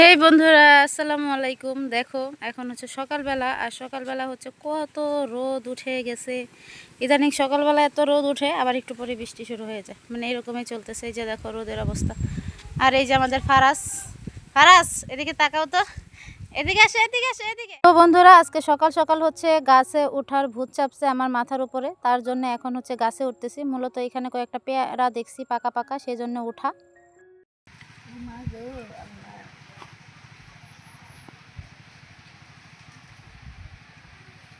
হেই বন্ধুরা, আসসালামু আলাইকুম। দেখো, এখন হচ্ছে সকালবেলা, আর সকালবেলা হচ্ছে কত রোদ উঠে গেছে। ইদানিং সকালবেলা এত রোদ উঠে, আবার একটু পরে বৃষ্টি শুরু হয়ে যায়। মানে এরকমই চলতেছে এই যে দেখো রোদের অবস্থা। আর এই যে আমাদের ফারাস ফারাস এদিকে তাকাও তো। এদিকে আসে এদিকে আসে, এদিকে। তো বন্ধুরা, আজকে সকাল সকাল হচ্ছে গাছে উঠার ভূত চাপছে আমার মাথার উপরে। তার জন্য এখন হচ্ছে গাছে উঠতেছি। মূলত এখানে কয়েকটা পেয়ারা দেখছি, পাকা পাকা সেই জন্য উঠা।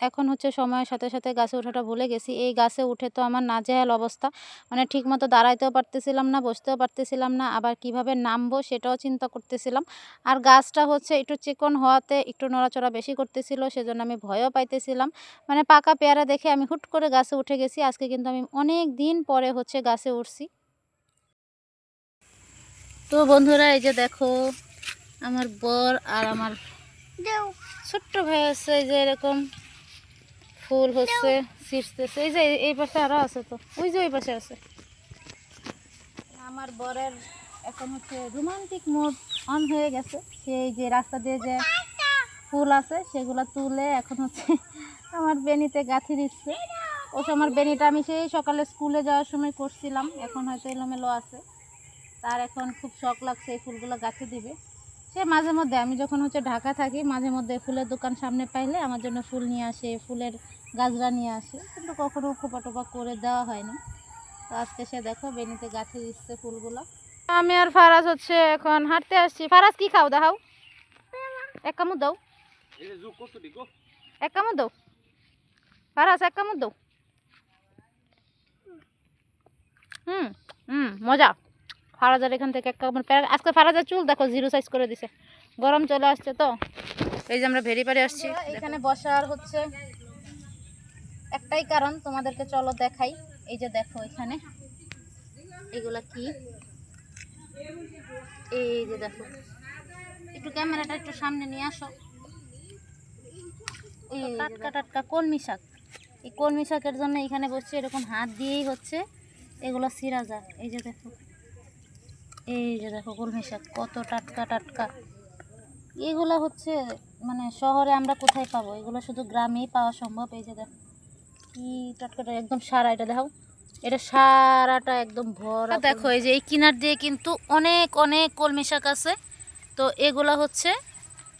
এখন হচ্ছে সময়ের সাথে সাথে গাছে ওঠাটা ভুলে গেছি। এই গাছে উঠে তো আমার নাজেহাল অবস্থা। মানে ঠিকমতো দাঁড়াইতেও পারতেছিলাম না বসতেও পারতেছিলাম না আবার কীভাবে নামবো সেটাও চিন্তা করতেছিলাম। আর গাছটা হচ্ছে একটু চিকন হওয়াতে একটু নড়াচড়া বেশি করতেছিল সেজন্য আমি ভয়ও পাইতেছিলাম। মানে পাকা পেয়ারা দেখে আমি হুট করে গাছে উঠে গেছি। আজকে কিন্তু আমি অনেক দিন পরে হচ্ছে গাছে উঠছি। তো বন্ধুরা এই যে দেখো আমার বর আর আমার ছোট্ট ভাই আছে এই যে এরকম। ফুল হচ্ছে, ছিঁড়তেছে। এই যে, এই- পাশে আরও আছে তো। ওই যে ওই পাশে আছে। আমার বরের এখন হচ্ছে রোমান্টিক মুড অন হয়ে গেছে। সেই যে রাস্তা দিয়ে যে ফুল আছে, সেগুলো তুলে এখন হচ্ছে আমার বেনিতে গাঁথি দিচ্ছে। ও আমার বেনিটা, আমি সেই সকালে স্কুলে যাওয়ার সময় করছিলাম। এখন হয়তো এলোমেলো আছে। তার এখন খুব শখ লাগছে এই ফুলগুলো গাছে দিবে। সে মাঝে মধ্যে আমি যখন হচ্ছে ঢাকা থাকি মাঝে মধ্যে ফুলের দোকান সামনে পাইলে আমার জন্য ফুল নিয়ে আসে ফুলের গাছরা নিয়ে আসে। কিন্তু কখনও খোপা টোপা করে দেওয়া হয়নি। তো আজকে সে দেখো বেনিতে গাছে দিচ্ছে ফুলগুলো। আমি আর ফারাজ হচ্ছে এখন হাঁটতে আসছি। ফারাজ কি খাও? দেখাও এক কামড় দাও। এক কামড় দাও। ফারাজ এক কামড় দাও। হুম হুম মজা। ফারাজার এখান থেকে এক কামড় প্যারা- আজকে ফারাজার চুল দেখো জিরো সাইজ করে দিছে। গরম চলে আসছে তো। এই যে আমরা ভেরি পারে আসছি। এখানে বসার হচ্ছে একটাই কারণ, তোমাদেরকে চলো দেখাই। এই যে দেখো এখানে। এগুলা কি? এই যে দেখো। একটু ক্যামেরাটা একটু সামনে নিয়ে আসো। এই টাটকা টাটকা কলমি শাক। এই কলমি শাকের জন্য এখানে বসছে, এরকম হাত দিয়েই হচ্ছে। এগুলো সিরা যায় এই যে দেখো। এই যে দেখো কলমি শাক, কত টাটকা টাটকা। এগুলো হচ্ছে মানে শহরে আমরা কোথায় পাবো? এগুলো শুধু গ্রামেই পাওয়া সম্ভব। এই যে দেখো, কি টাটকাটা একদম সারা এটা দেখো এটা সারাটা একদম ভরা দেখো, এই যে এই কিনার দিয়ে কিন্তু অনেক অনেক কলমি শাক আছে। তো এগুলা হচ্ছে,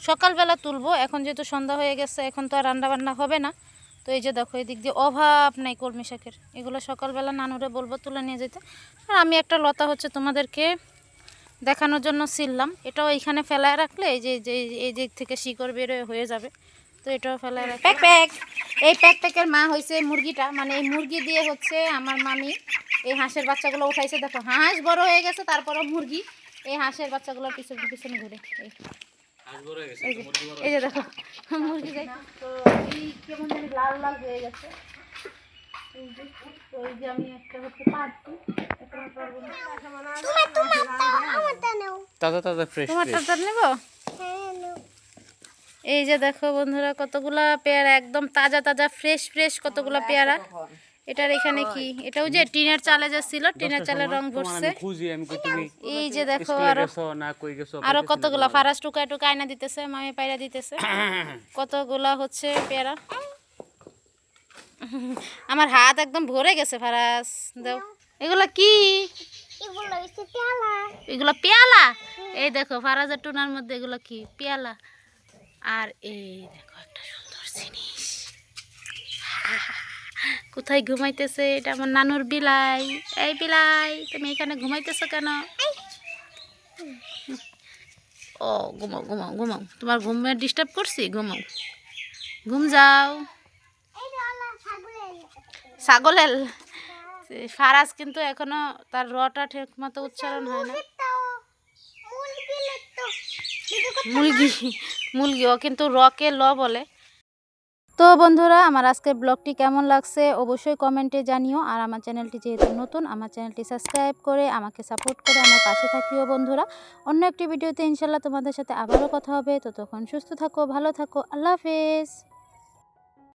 সকালবেলা তুলবো। এখন যেহেতু সন্ধ্যা হয়ে গেছে, এখন তো আর রান্না বান্না হবে না। তো এই যে দেখো এদিক দিয়ে অভাব নাই কলমি শাকের। এগুলো সকালবেলা নানুরে বলব তুলে নিয়ে যেতে। আর আমি একটা লতা হচ্ছে তোমাদেরকে দেখানোর জন্য ছিললাম এটাও এখানে ফেলায় রাখলে এই যে যে এই দিক থেকে শিকড় বেরোয় হয়ে যাবে। তো এটাও ফেলায় রাখলে প্যাক প্যাক। এই প্যাক প্যাকের মা হয়েছে মুরগিটা। মানে এই মুরগি দিয়ে হচ্ছে আমার মামি এই হাঁসের বাচ্চাগুলো উঠাইছে। দেখো হাঁস বড় হয়ে গেছে তারপরও মুরগি এই হাঁসের বাচ্চাগুলোর পিছনে পিছনে ঘুরে। এই। এই যে এই যে দেখো মুরগি যাই তো এই কেমন জানি লাল লাল হয়ে গেছে। এই যে তো এই যে আমি একটা হচ্ছে পারছি এখন আর পারব না। তাজা তাজা ফ্রেশ তোমারটা নেব? এই যে দেখো বন্ধুরা কতগুলা পেয়ারা একদম তাজা তাজা ফ্রেশ ফ্রেশ কতগুলা পেয়ারা। এটার এখানে কি? এটাও যে টিনের চালে যে ছিল টিনের চালের রং ভরছে। খুঁজি আমি কই তুমি এই যে দেখো আরও গেছো না কই গেছো আরও কতগুলা ফারাস টুকায় টুকায় না দিতেছে মামি পায়রা দিতেছে। কতগুলা হচ্ছে পেয়ারা? আমার হাত একদম ভরে গেছে ফারাস দাও। এগুলা কি? এগুলো পেয়ালা? এই দেখো ফারাজের টুনার মধ্যে এগুলো কি? পেয়ালা। আর এই দেখো একটা সুন্দর জিনিস। কোথায় ঘুমাইতেছে? এটা আমার নানুর বিলাই। এই বিলাই তুমি এখানে ঘুমাইতেছো কেন? ও ঘুমাও ঘুমাও ঘুমাও। তোমার ঘুমে ডিস্টার্ব করছি? ঘুমাও। ঘুম যাও। ছাগলের ফারাজ কিন্তু এখনও তার রটা ঠিক মতো উচ্চারণ হয় না। মুরগি মুরগি ও কিন্তু রকে ল বলে। তো বন্ধুরা, আমার আজকের ব্লগটি কেমন লাগছে অবশ্যই কমেন্টে জানিও। আর আমার চ্যানেলটি যেহেতু নতুন, আমার চ্যানেলটি সাবস্ক্রাইব করে আমাকে সাপোর্ট করে আমার পাশে থাকিও বন্ধুরা। অন্য একটি ভিডিওতে ইনশাল্লাহ তোমাদের সাথে আবারও কথা হবে। তো তখন সুস্থ থাকো, ভালো থাকো, আল্লাহ হাফেজ।